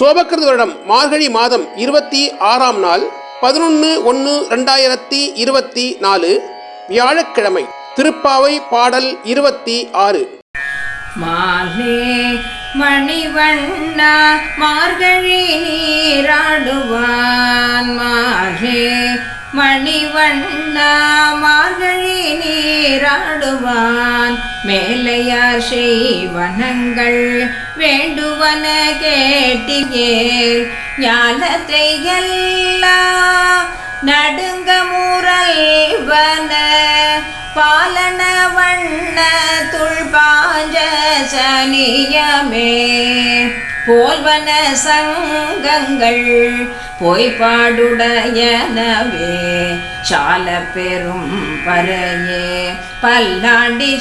சோபக்கிருத வருடம் மார்கழி மாதம் இருபத்தி ஆறாம் நாள் பதினொன்று ஒன்று ரெண்டாயிரத்தி இருபத்தி நாலு வியாழக்கிழமை திருப்பாவை பாடல் இருபத்தி ஆறு. மாலே மணிவண்ணா மார்கழி நீராடுவா. மணிவண்ணா மார்கழி நீராடுவான். மேலையார் செய்வனங்கள் வேண்டுவன கேட்டியே. ஞானத்தை எல்லாம் பாலன வண்ண துள்பாஞ்ச சனியமே போல்வன சங்கங்கள் பொய்பாடுடையனவே. சால பெரும் பறையே பல்லாண்டி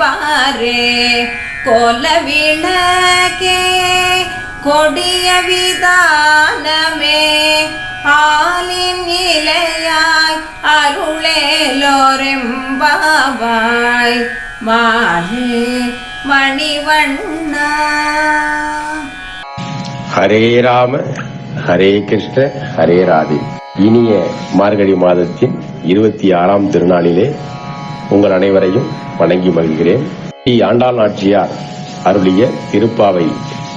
பாரே கோல விளக்கே கொடிய விதானமே. ஆலின் இலையாய் அருளேலோரெம்பாவாய் மாலே மணிவண்ணா ஹரே ராம ஹரே கிருஷ்ண ஹரே ராதே இனிய மார்கழி மாதத்தின் இருபத்தி ஆறாம் திருநாளிலே உங்கள் அனைவரையும் வணங்கி மகிழ்கிறேன் ஸ்ரீ ஆண்டாள் நாச்சியார் அருளிய திருப்பாவை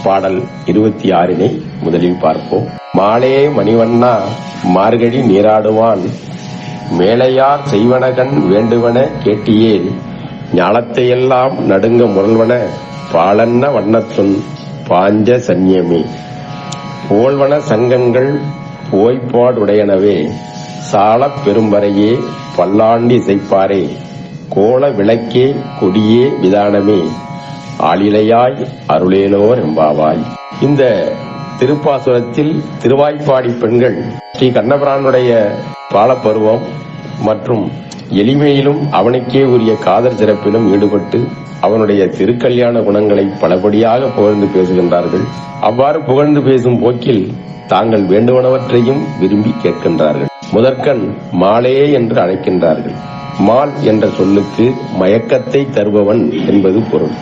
பாடல் இருபத்தி ஆறினை முதலில் பார்ப்போம். மாலே மணிவண்ணா மார்கழி நீராடுவான். மேலையார் செய்வனகன் வேண்டுவன கேட்டியேன். ஞாலத்தையெல்லாம் நடுங்க முரல்வன பாலன்ன வண்ணத்துன் பாஞ்ச சன்யமே போல்வன சங்கங்கள் போய்ப்பாடுடையனவே சாலப் பெரும்பறையே பல்லாண்டி இசைப்பாரே கோல விளக்கே கொடியே விதானமே. ஆளிலையாய் அருளேலோர் எம்பாவாய் இந்த திருப்பாசுரத்தில் திருவாய்ப்பாடி பெண்கள் ஸ்ரீ கண்ணபிரானுடைய பாலப்பருவம் மற்றும் எளிமையிலும் அவனுக்கே உரிய காதல் சிறப்பிலும் ஈடுபட்டு அவனுடைய திருக்கல்யாண குணங்களை பலபடியாக புகழ்ந்து பேசுகின்றார்கள். அவ்வாறு புகழ்ந்து பேசும் போக்கில் தாங்கள் வேண்டுவனவற்றையும் விரும்பி கேட்கின்றார்கள். முதற்கண் மாலே என்று அழைக்கின்றார்கள். மால் என்ற சொல்லுக்கு மயக்கத்தை தருபவன் என்பது பொருள்.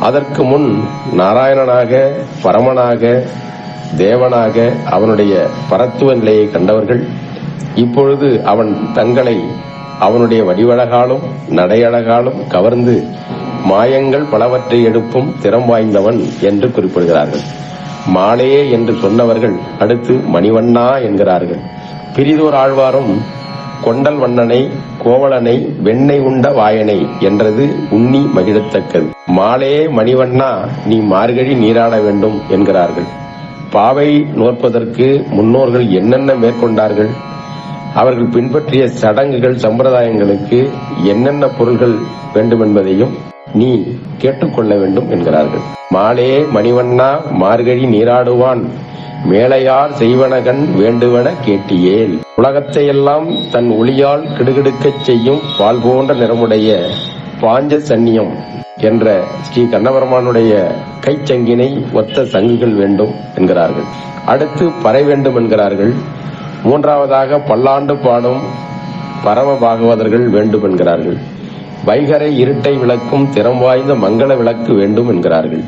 அதற்கு முன் நாராயணனாக பரமனாக தேவனாக அவனுடைய பரத்துவ நிலையை கண்டவர்கள் இப்பொழுது அவன் தங்களை அவனுடைய வடிவழகாலும் நடையழகாலும் கவர்ந்து மாயங்கள் பலவற்றை எடுப்பும் திறம் வாய்ந்தவன் என்று குறிப்பிடுகிறார்கள். மாலையே என்று சொன்னவர்கள் அடுத்து மணிவண்ணா என்கிறார்கள். பிரிதோர் ஆழ்வாரும் கொண்டல் வண்ணனை கோவலனை வெண்ணெய் உண்ட வாயனை என்றது உண்ணி மகிழத்தக்கது. மாலே மணிவண்ணா நீ மார்கழி நீராட வேண்டும் என்கிறார்கள். பாவை நோற்பதற்கு முன்னோர்கள் என்னென்ன மேற்கொண்டார்கள்? அவர்கள் பின்பற்றிய சடங்குகள் சம்பிரதாயங்களுக்கு என்னென்ன பொருள்கள் வேண்டும் என்பதையும் நீ கேட்டுக்கொள்ள வேண்டும் என்கிறார்கள். மாலே மணிவண்ணா மார்கழி நீராடுவான் மேலையார் செய்வனகன் வேண்டுவன கேட்டியேன். உலகத்தையெல்லாம் தன் ஒளியால் கிடுகிடுக்கச் செய்யும் பால் போன்ற நிறமுடைய பாஞ்ச சன்னியம் என்ற ஸ்ரீ கண்ணபெருமானுடைய கைச்சங்கினை ஒத்த சங்குகள் வேண்டும் என்கிறார்கள். அடுத்து பறை வேண்டும் என்கிறார்கள். மூன்றாவதாக பல்லாண்டு பாடும் பரம பாகவதர்கள் வேண்டும் என்கிறார்கள். வைகரை இருட்டை விளக்கும் திறம் வாய்ந்த மங்கள விளக்கு வேண்டும் என்கிறார்கள்.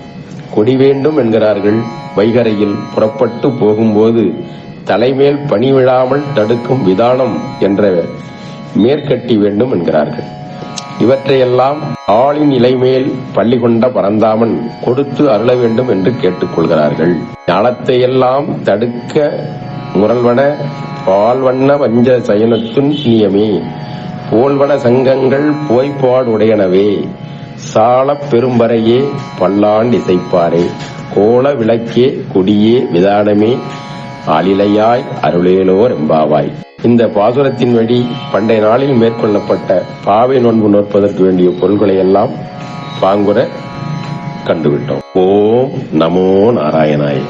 கொடி வேண்டும் என்கிறார்கள். வைகரையில் புறப்பட்டு போகும்போது தலைமேல் பணி விழாமல் தடுக்கும் விதானம் என்ற மேற்கட்டி வேண்டும் என்கிறார்கள். இவற்றையெல்லாம் ஆளின் இலைமேல் பள்ளி கொண்ட பரந்தாமன் கொடுத்து அருள வேண்டும் என்று கேட்டுக்கொள்கிறார்கள். ஞானத்தையெல்லாம் தடுக்க முரல்வன பால்வண்ண வஞ்ச சயனத்துன் நியமே. போல்வன சங்கங்கள் போய்ப்பாடுடையனவே. சாலப் பெரும்பறையே பல்லாண்டு இசைப்பாரே. கோல விளக்கே கொடியே விதானமே ஆளிலையாய் அருளேலோர் எம்பாவாய். இந்த பாசுரத்தின் வழி பண்டைய நாளில் மேற்கொள்ளப்பட்ட பாவை நோன்பு நோற்பதற்கு வேண்டிய பொருள்களை எல்லாம் பாங்குற கண்டுவிட்டோம். ஓம் நமோ நாராயணாய்.